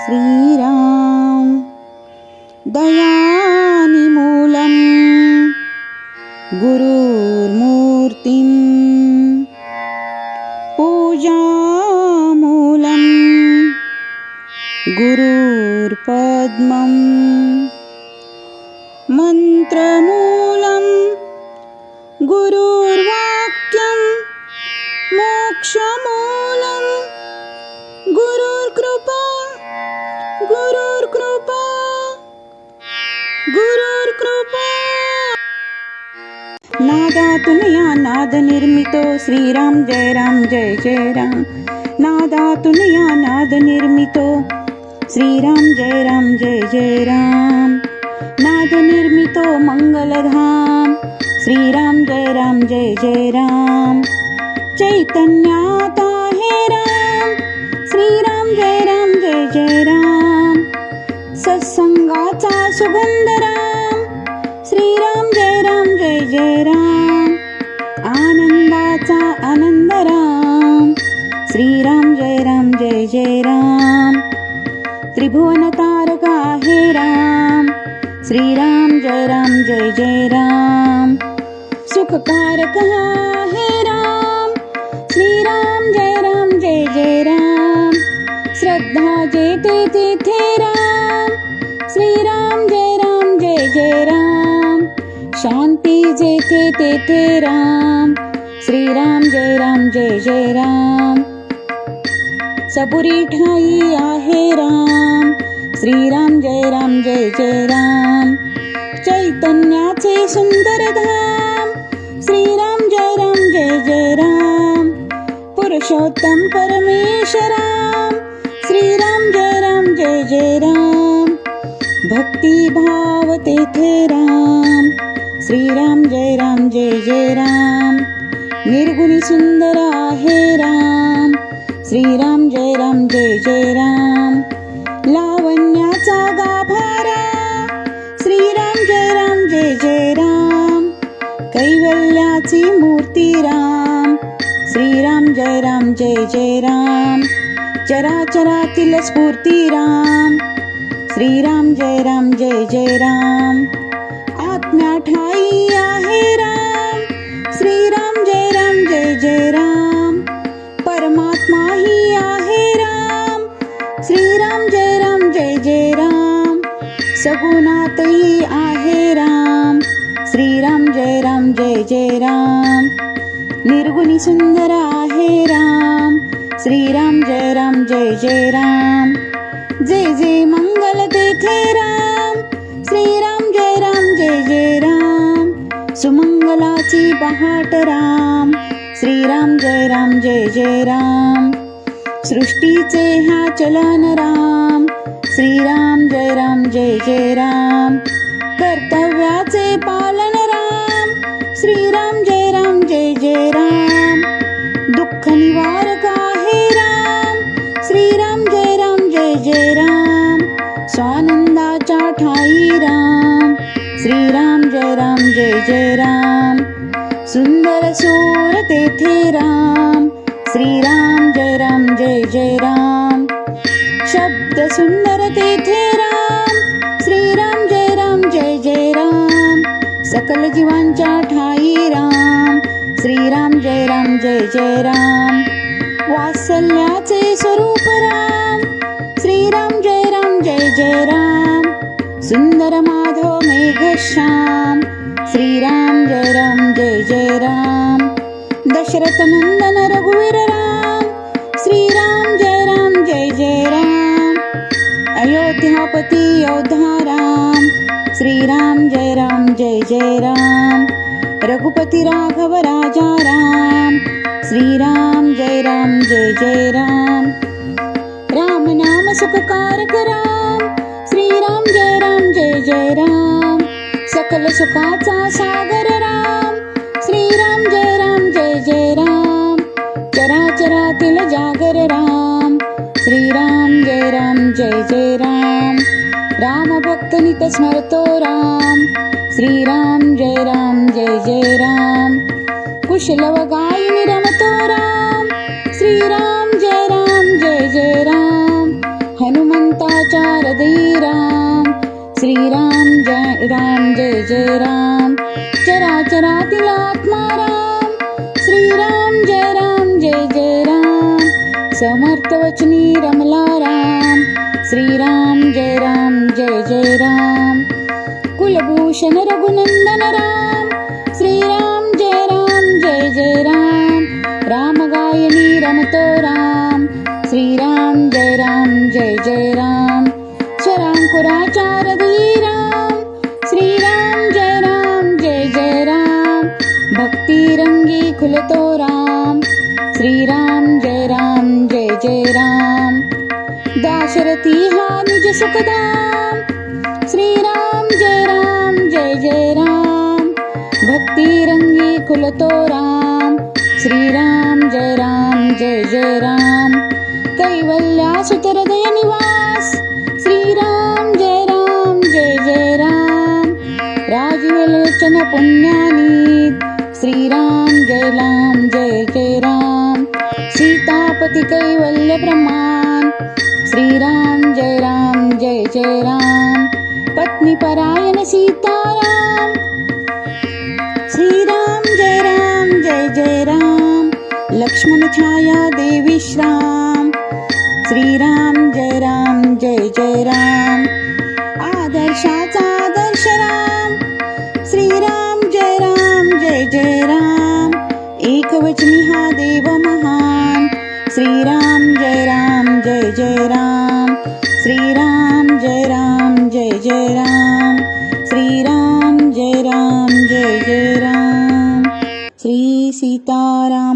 श्रीराम। दयानिमूलं गुरुर्मूर्तिं पूजामूलं गुरुर्पद्मम्। मन्त्रमूलं गुरुर्वाक्यं मोक्षमूलं नादातून या नाद निर्मितो श्रीराम जय राम जय जय राम नादातून या नाद निर्मितो श्रीराम जय राम जय जय राम नाद निर्मितो मंगलधाम श्रीराम जय राम जय जय राम चैतन्याता हे राम श्रीराम जय राम जय जय राम सत्संगाचा सुगंध राम श्रीराम जय राम जय जय राम आनंदाचा आनंद राम श्रीराम जय राम, जय जय राम। त्रिभुवन तारका आहे राम। श्रीराम जय राम, जय जय राम। सुखकारक आहे राम। श्रीराम जय राम, जय जय राम। श्रद्धा जेते तेथे राम। श्रीराम जय राम, जय जय राम। शांती जेथे तेथे राम। श्रीराम, जय राम, जय जय राम। सपुरी ठाई आहे राम। श्रीराम, जय राम, जय जय राम। चैतन्याचे सुंदर धाम। श्रीराम, जय राम, जय जय राम। पुरुषोत्तम परमेश्वराम श्रीराम, जय राम, जय जय राम। भक्ती भाव तेथे राम। श्रीराम, जय राम, जय जय राम। निर्गुणी सुंदर आहे राम। श्रीराम जय राम जय जय राम। लावण्याचा गाभारा। श्रीराम जय राम जय जय राम। कैवल्याची मूर्ती राम। श्रीराम जय राम जय जय राम। चराचरातील स्फूर्ती राम। श्रीराम जय राम जय जय राम। सगुणातही आहे राम। श्रीराम, जय राम, जय जय राम। निर्गुणी सुंदर आहे राम। श्रीराम, जय राम, जय जय राम। जय जय मंगल तेथे राम। श्रीराम, जय राम, जय जय राम। सुमंगलाची पहाट राम। श्रीराम, जय राम, जय जय राम। सृष्टीचे हा चलन राम। श्रीराम, जय राम, जय जय राम। कर्तव्याचे पालन राम। श्री राम जय राम, जय जय राम। दुःख निवारक आहे राम। श्री राम जय राम, जय जय राम। स्वानंदाच्या ठाई राम। श्री राम जय राम, जय जय राम। सुंदर सोर तेथे राम। श्री राम जय राम, जय जय राम। शब्द सुंदर तेथे राम. श्रीराम जय राम जय जय राम. सकल जीवांच्या ठाई राम. श्रीराम जय राम जय जय राम. वात्सल्याचे स्वरूप राम. श्रीराम जय राम जय जय राम. सुंदर माधव मेघश्याम श्रीराम जय राम जय जय राम. दशरथ नंदन रघुवीर अयोध्यापती योद्धा राम श्रीराम जय राम, जय जय राम। रघुपति राघव राजा राम श्री राम जय राम, जय जय राम। राम नाम सुख सुखकारक राम। श्रीराम जय राम, जय जय राम। सकल सुखाचा सागर राम। श्री राम जय राम, जय जय राम। चरा चरा चराचरातील जागर राम। श्रीराम जय राम, जय जय राम। भक्तनित स्मरतो राम. श्रीराम जय राम जय जय राम. कुशलव व रमतो राम. श्रीराम जय राम जय जय राम. हनुमंता राम. श्रीराम जय राम जय जय राम. चराचरातील आत्मा राम. श्रीराम जय राम जय जय राम. समर्थ वचनी रमला राम. श्रीराम जय राम जय जय राम. कुलभूषण रघुनंदन राम. श्रीराम जय राम जय जय राम. राम गायनी रमतो राम. श्रीराम जय राम जय जय राम. शरांकुराचार राम. श्रीराम जय राम जय जय राम. भक्ती रंगी खुलतो राम. श्रीराम दशरथी हा निज सुखदाम. श्रीराम जय राम जय जय राम. भक्ती रंगी खुलतो राम. श्रीराम जय राम जय जय राम. कैवल्या सुतरदय निवास. श्रीराम जय राम जय जय राम. राजविलोचन पुण्यानी श्रीराम जय राम जय जय राम. सीतापती कैवल्य प्रमाण. श्रीराम, जय राम, जय जय राम। पत्नी परायण सीताराम। श्रीराम, जय राम, जय जय राम। लक्ष्मण छाया देवी श्राम श्री राम जय राम, जय जय राम। श्रीराम जय राम जय जय राम। श्रीराम जय राम जय जय राम। श्री सीतारामार्पणमस्तु